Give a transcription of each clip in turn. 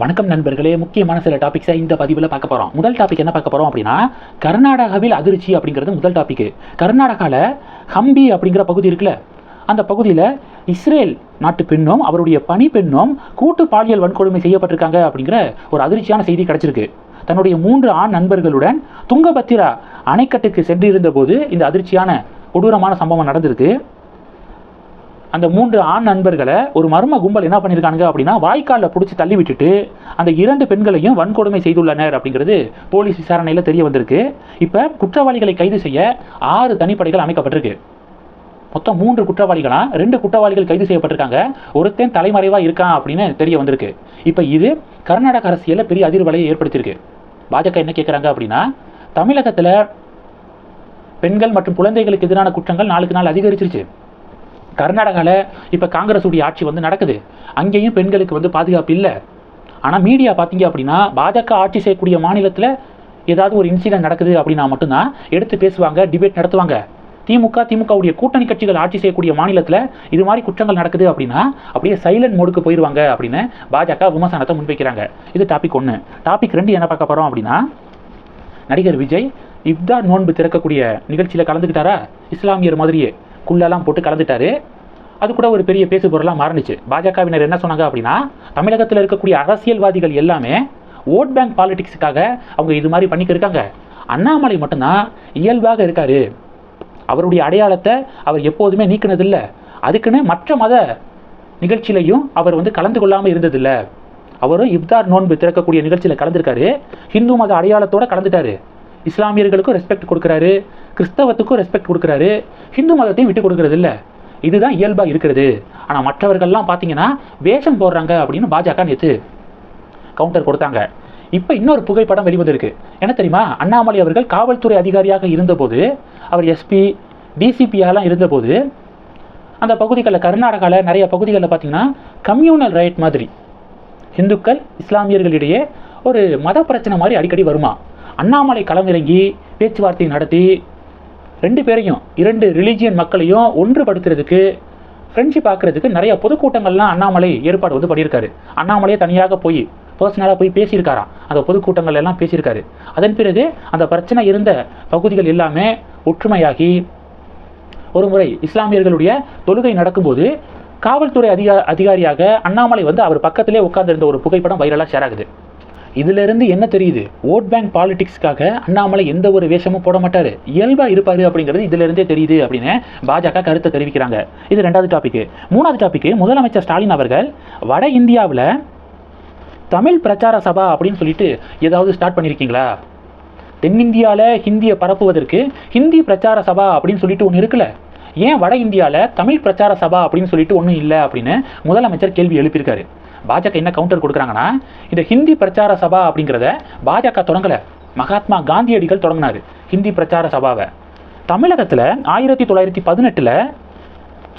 வணக்கம் நண்பர்களே முக்கியமான சில டாபிக்ஸை இந்த பதிவில் பார்க்க போகிறோம் முதல் டாபிக் என்ன பார்க்க போகிறோம் அப்படின்னா கர்நாடகாவில் அதிர்ச்சி அப்படிங்கிறது முதல் டாபிக் கர்நாடகாவில் ஹம்பி அப்படிங்கிற பகுதி இருக்குல்ல அந்த பகுதியில் இஸ்ரேல் நாட்டு பெண்ணும் அவருடைய பணி பெண்ணும் கூட்டு பாலியல் வன்கொடுமை செய்யப்பட்டிருக்காங்க அப்படிங்கிற ஒரு அதிர்ச்சியான செய்தி கிடச்சிருக்கு. தன்னுடைய மூன்று ஆண் நண்பர்களுடன் துங்கபத்திரா அணைக்கட்டுக்கு சென்றிருந்த போது இந்த அதிர்ச்சியான கொடூரமான சம்பவம் நடந்திருக்கு. அந்த மூன்று ஆண் நண்பர்களை ஒரு மர்ம கும்பல் என்ன பண்ணியிருக்காங்க அப்படின்னா வாய்க்காலில் பிடிச்சி தள்ளி விட்டுட்டு அந்த இரண்டு பெண்களையும் வன்கொடுமை செய்துள்ளனர் அப்படிங்கிறது போலீஸ் விசாரணையில் தெரிய வந்திருக்கு. இப்போ குற்றவாளிகளை கைது செய்ய ஆறு தனிப்படைகள் அமைக்கப்பட்டிருக்கு. மொத்தம் மூன்று குற்றவாளிகளா ரெண்டு குற்றவாளிகள் கைது செய்யப்பட்டிருக்காங்க. ஒருத்தன் தலைமறைவாக இருக்கான் அப்படின்னு தெரிய வந்திருக்கு. இப்போ இது கர்நாடக அரசியலில் பெரிய அதிர்வலையை ஏற்படுத்தியிருக்கு. பாஜக என்ன கேட்குறாங்க அப்படின்னா தமிழகத்தில் பெண்கள் மற்றும் குழந்தைகளுக்கு எதிரான குற்றங்கள் நாளுக்கு நாள் அதிகரிச்சிருச்சு. கர்நாடகாவில் இப்போ காங்கிரஸ் உடைய ஆட்சி வந்து நடக்குது. அங்கேயும் பெண்களுக்கு வந்து பாதுகாப்பு இல்லை. ஆனால் மீடியா பார்த்தீங்க அப்படின்னா பாஜக ஆட்சி செய்யக்கூடிய மாநிலத்தில் ஏதாவது ஒரு இன்சிடென்ட் நடக்குது அப்படின்னா மட்டும்தான் எடுத்து பேசுவாங்க டிபேட் நடத்துவாங்க. திமுக திமுகவுடைய கூட்டணி கட்சிகள் ஆட்சி செய்யக்கூடிய மாநிலத்தில் இது மாதிரி குற்றங்கள் நடக்குது அப்படின்னா அப்படியே சைலண்ட் மோடுக்கு போயிடுவாங்க அப்படின்னு பாஜக விமர்சனத்தை முன்வைக்கிறாங்க. இது டாபிக் ஒன்று டாபிக் ரெண்டு என்ன பார்க்க போகிறோம் அப்படின்னா நடிகர் விஜய் இப்தார் நோன்பு திறக்கக்கூடிய நிகழ்ச்சியில் கலந்துக்கிட்டாரா இஸ்லாமியர் மாதிரியே. குள்ளெல்லாம் போட்டு கலந்துட்டாரு. அது கூட ஒரு பெரிய பேசு பொருளாக மாறினுச்சு. பாஜகவினர் என்ன சொன்னாங்க அப்படின்னா தமிழகத்தில் இருக்கக்கூடிய அரசியல்வாதிகள் எல்லாமே ஓட் பேங்க் பாலிடிக்ஸுக்காக அவங்க இது மாதிரி பண்ணிக்க இருக்காங்க. அண்ணாமலை மட்டும்தான் இயல்பாக இருக்கார். அவருடைய அடையாளத்தை அவர் எப்போதுமே நீக்கினதில்லை. அதுக்குன்னு மற்ற மத நிகழ்ச்சியிலையும் அவர் வந்து கலந்து கொள்ளாமல் இருந்ததில்ல. அவரும் இப்தார் நோன்பு திறக்கக்கூடிய நிகழ்ச்சியில் கலந்துருக்காரு. ஹிந்து மத அடையாளத்தோடு கலந்துட்டாரு. இஸ்லாமியர்களுக்கும் ரெஸ்பெக்ட் கொடுக்குறாரு கிறிஸ்தவத்துக்கும் ரெஸ்பெக்ட் கொடுக்குறாரு ஹிந்து மதத்தையும் விட்டு கொடுக்கறது இல்லை இதுதான் இயல்பாக இருக்கிறது. ஆனால் மற்றவர்கள்லாம் பார்த்தீங்கன்னா வேஷம் போடுறாங்க அப்படின்னு பாஜக நேற்று கவுண்டர் கொடுத்தாங்க. இப்போ இன்னொரு புகைப்படம் வெளிவந்திருக்கு. என்ன தெரியுமா? அண்ணாமலை அவர்கள் காவல்துறை அதிகாரியாக இருந்தபோது அவர் எஸ்பி டிசிபியாலாம் இருந்தபோது அந்த பகுதிகளில் கர்நாடகாவில் நிறைய பகுதிகளில் பார்த்தீங்கன்னா கம்யூனல் ரைட் மாதிரி இந்துக்கள் இஸ்லாமியர்களிடையே ஒரு மத பிரச்சனை மாதிரி அடிக்கடி வருமா? அண்ணாமலை களமிறங்கி பேச்சுவார்த்தை நடத்தி ரெண்டு பேரையும் இரண்டு ரிலீஜியன் மக்களையும் ஒன்றுபடுத்துறதுக்கு ஃப்ரெண்ட்ஷிப் ஆக்குறதுக்கு நிறைய பொதுக்கூட்டங்கள்லாம் அண்ணாமலை ஏற்பாடு வந்து பண்ணியிருக்காரு. அண்ணாமலையே தனியாக போய் பர்சனலாக போய் பேசியிருக்காராம். அந்த பொதுக்கூட்டங்கள் எல்லாம் பேசியிருக்காரு. அதன் பிறகு அந்த பிரச்சனை இருந்த பகுதிகள் எல்லாமே ஒற்றுமையாகி ஒரு முறை இஸ்லாமியர்களுடைய தொழுகை நடக்கும்போது காவல்துறை அதிகா அதிகாரியாக அண்ணாமலை வந்து அவர் பக்கத்திலே உட்கார்ந்திருந்த ஒரு புகைப்படம் வைரலாக ஷேர் ஆகுது. இதிலிருந்து என்ன தெரியுது? ஓட் பேங்க் பாலிடிக்ஸ்க்காக அண்ணாமலை எந்த ஒரு வேஷமும் போட மாட்டார். இயல்பாக இருப்பார் அப்படிங்கிறது இதிலிருந்தே தெரியுது அப்படின்னு பாஜக கருத்தை தெரிவிக்கிறாங்க. இது ரெண்டாவது டாபிக் மூணாவது டாபிக் முதலமைச்சர் ஸ்டாலின் அவர்கள் வட இந்தியாவில் தமிழ் பிரச்சார சபா அப்படின்னு சொல்லிட்டு ஏதாவது ஸ்டார்ட் பண்ணியிருக்கீங்களா தென்னிந்தியாவில் ஹிந்தியை பரப்புவதற்கு ஹிந்தி பிரச்சார சபா அப்படின்னு சொல்லிட்டு ஒன்று இருக்குல்ல? ஏன் வட இந்தியாவில் தமிழ் பிரச்சார சபா அப்படின்னு சொல்லிட்டு ஒன்றும் இல்லை அப்படின்னு முதலமைச்சர் கேள்வி எழுப்பியிருக்காரு. பாஜக என்ன கவுண்டர் கொடுக்குறாங்கன்னா இந்த ஹிந்தி பிரச்சார சபா அப்படிங்கிறத பாஜக தொடங்கலை. மகாத்மா காந்தியடிகள் தொடங்கினார் ஹிந்தி பிரச்சார சபாவை. தமிழகத்தில் ஆயிரத்தி தொள்ளாயிரத்தி பதினெட்டில்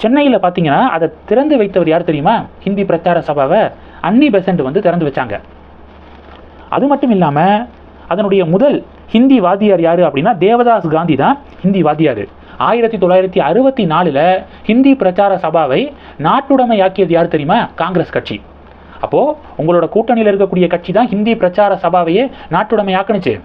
சென்னையில் பார்த்தீங்கன்னா அதை திறந்து வைத்தவர் யார் தெரியுமா? ஹிந்தி பிரச்சார சபாவை அன்னி பெசன்ட் வந்து திறந்து வச்சாங்க. அது மட்டும் இல்லாமல் அதனுடைய முதல் ஹிந்தி வாத்தியார் யார் அப்படின்னா தேவதாஸ் காந்தி தான் ஹிந்தி வாத்தியார். ஆயிரத்தி தொள்ளாயிரத்தி அறுபத்தி நாலில் ஹிந்தி பிரச்சார சபாவை நாட்டுடைமையாக்கியது யார் தெரியுமா? காங்கிரஸ் கட்சி. அப்போது உங்களோட கூட்டணியில் இருக்கக்கூடிய கட்சி தான் ஹிந்தி பிரச்சார சபாவையே நாட்டுடைமையாக்குனுச்சு.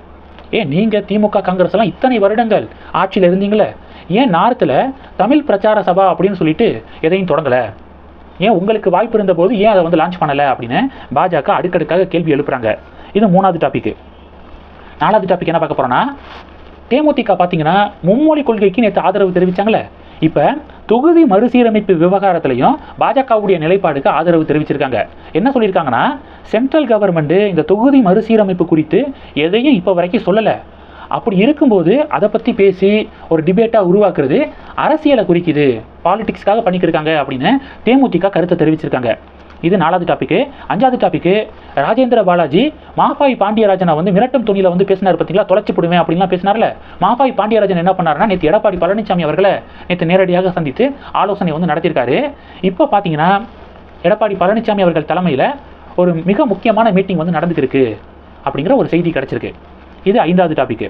ஏன் நீங்கள் திமுக காங்கிரஸ் எல்லாம் இத்தனை வருடங்கள் ஆட்சியில் இருந்தீங்களே? ஏன் நார்த்தில் தமிழ் பிரச்சார சபா அப்படின்னு சொல்லிட்டு எதையும் தொடங்கலை? ஏன் உங்களுக்கு வாய்ப்பு இருந்தபோது ஏன் அதை வந்து லான்ச் பண்ணலை அப்படின்னு பாஜக அடுக்கடுக்காக கேள்வி எழுப்புறாங்க. இது மூணாவது டாபிக் நாலாவது டாபிக் என்ன பார்க்க போகிறோன்னா தேமுதிக பார்த்தீங்கன்னா மும்மொழி கொள்கைக்கு நேற்று ஆதரவு தெரிவித்தாங்களே இப்போ தொகுதி மறுசீரமைப்பு விவகாரத்திலையும் பாஜகவுடைய நிலைப்பாடுக்கு ஆதரவு தெரிவிச்சிருக்காங்க. என்ன சொல்லியிருக்காங்கன்னா சென்ட்ரல் கவர்மெண்ட்டு இந்த தொகுதி மறுசீரமைப்பு குறித்து எதையும் இப்போ வரைக்கும் சொல்லலை. அப்படி இருக்கும்போது அதை பற்றி பேசி ஒரு டிபேட்டாக உருவாக்குறது அரசியலை குறிக்குது. பாலிடிக்ஸ்க்காக பண்ணிக்கிருக்காங்க அப்படின்னு தேமுதிக கருத்தை தெரிவிச்சிருக்காங்க. இது நாலாவது டாபிக்கு அஞ்சாவது டாபிக்கு ராஜேந்திர பாலாஜி மாஃபாய் பாண்டியராஜனை வந்து மிரட்டும் துணியில் வந்து பேசினார் பார்த்தீங்களா தொலைச்சி போடுவேன் அப்படின்லாம் பேசினார்ல. மாஃபாய் பாண்டியராஜன் என்ன பண்ணாருன்னா நேற்று எடப்பாடி பழனிசாமி அவர்களை நேற்று நேரடியாக சந்தித்து ஆலோசனை வந்து நடத்தியிருக்காரு. இப்போ பார்த்தீங்கன்னா எடப்பாடி பழனிசாமி அவர்கள் தலைமையில் ஒரு மிக முக்கியமான மீட்டிங் வந்து நடந்துக்கிருக்கு அப்படிங்கிற ஒரு செய்தி கிடச்சிருக்கு. இது ஐந்தாவது டாபிக்கு